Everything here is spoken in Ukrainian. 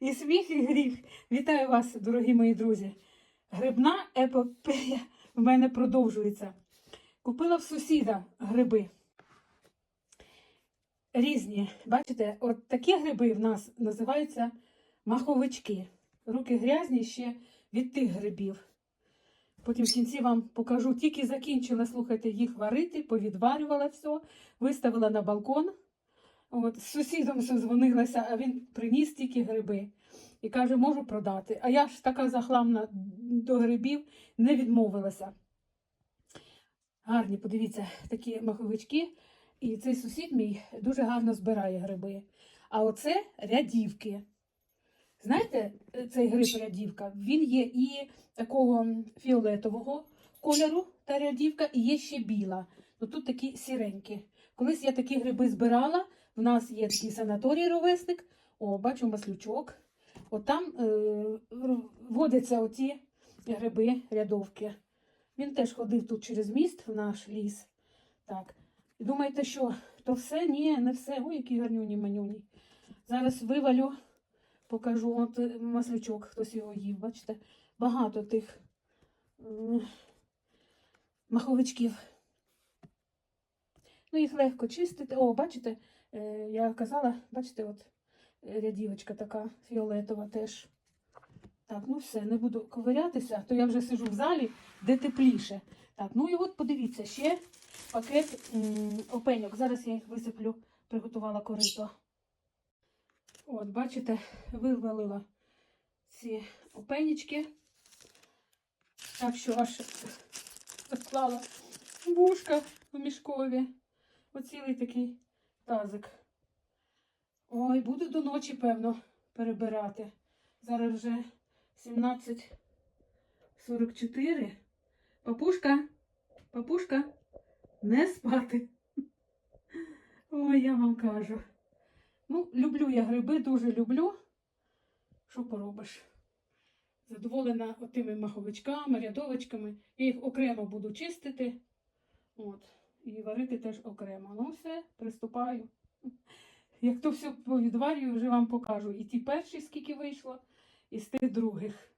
І сміх, і гріх. Вітаю вас, дорогі мої друзі. Грибна епопея в мене продовжується. Купила в сусіда гриби. Різні. Бачите, от такі гриби в нас називаються маховички. Руки грязні ще від тих грибів. Потім в кінці вам покажу. Тільки закінчила, слухайте, їх варити, повідварювала все, виставила на балкон. От, з сусідом созвонилася, а він приніс тільки гриби. І каже, можу продати. А я ж така захламна до грибів, не відмовилася. Гарні, подивіться, такі маховички. І цей сусід мій дуже гарно збирає гриби. А оце рядівки. Знаєте, цей гриб рядівка, він є і такого фіолетового кольору та рядівка, і є ще біла. Ну тут такі сіренькі. Колись я такі гриби збирала. В нас є такий санаторій ровесник. О, бачу маслючок. От там е, водяться оці гриби рядовки. Він теж ходив тут через міст в наш ліс. Так. Думаєте, що то все? Ні, не все. Ой, які гарнюні манюні. Зараз вивалю, покажу от е, маслючок, хтось його їв. Бачите, багато тих маховичків. Їх легко чистити. О, бачите, е, я казала, бачите, от е, рядівочка така фіолетова теж. Так, ну все, не буду ковирятися, то я вже сижу в залі, де тепліше. Так, ну і от подивіться, ще пакет опеньок. Зараз я їх висиплю, приготувала корито. От, бачите, вивалила ці опенічки. Так що аж склала вушка в мішкові. Оцілий такий тазик. Ой, буду до ночі, певно, перебирати. Зараз вже 17.44. Папушка, папушка, не спати. Ой, я вам кажу. Ну, люблю я гриби, дуже люблю. Що поробиш? Задоволена отими маховичками, рядовочками. Я їх окремо буду чистити. От. І варити теж окремо. Ну, все, приступаю. Як то все повідварюю, вже вам покажу. І ті перші, скільки вийшло, і з тих других.